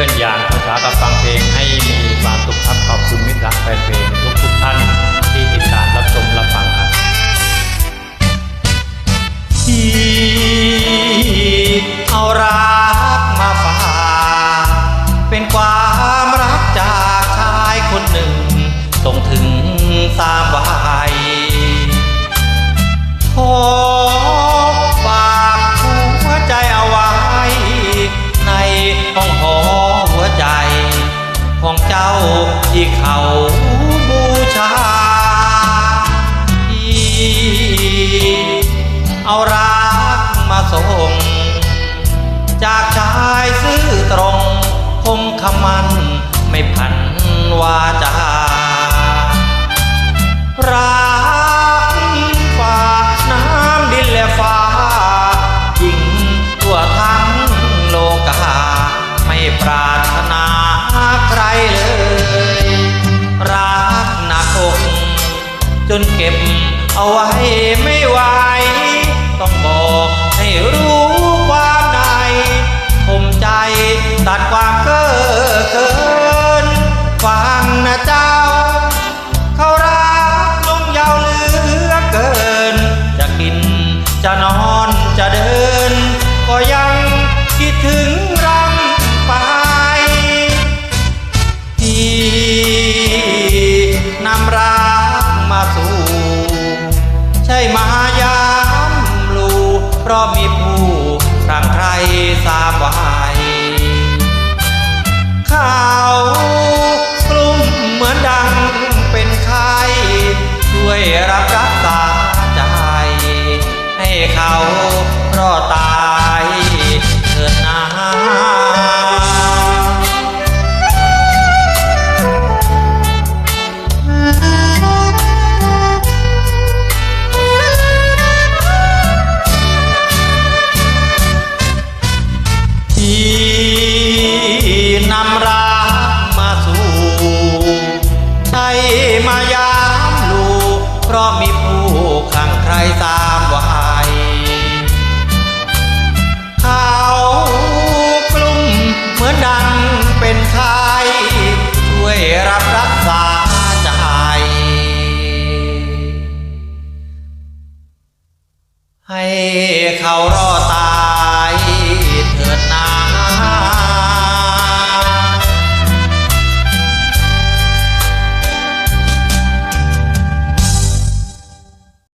พื่อนอย่างภาษากับฟังเพลงให้มีความสุขครับขอบคุณมิตรรักแฟนเพลงทุกทุกท่าน เอารักมาส่ง จากชายซื่อตรงคงคำมัน ไม่พันวาจารักฝ่าน้ำดินและฟ้ายิ่งทั่วทั้งโลกา ไม่ปรารถนาใครเลยรักหนักอกจนเก็บเอาไว้ไม่ไหว ต้องบอกให้รู้ความในผมใจตัดความเก้อเกินฟังนะเจ้า เขารักลงยาวเหลือเกิน จะกินจะนอนจะเดิน ก็ยังคิดถึงรำไปที่นำรักมาสู่ ใช่มายาม เพราะมีผู้ทั้งใครสามวัยข่าวกลุ่มเหมือนดังเป็นไข้ช่วยรับรักษาใจให้เขา มายามลูกเพราะมีผู้ขังใครตามวัยเขากลุ่มเหมือนดังเป็นไข้ช่วยรับรักษาใจให้เขารอ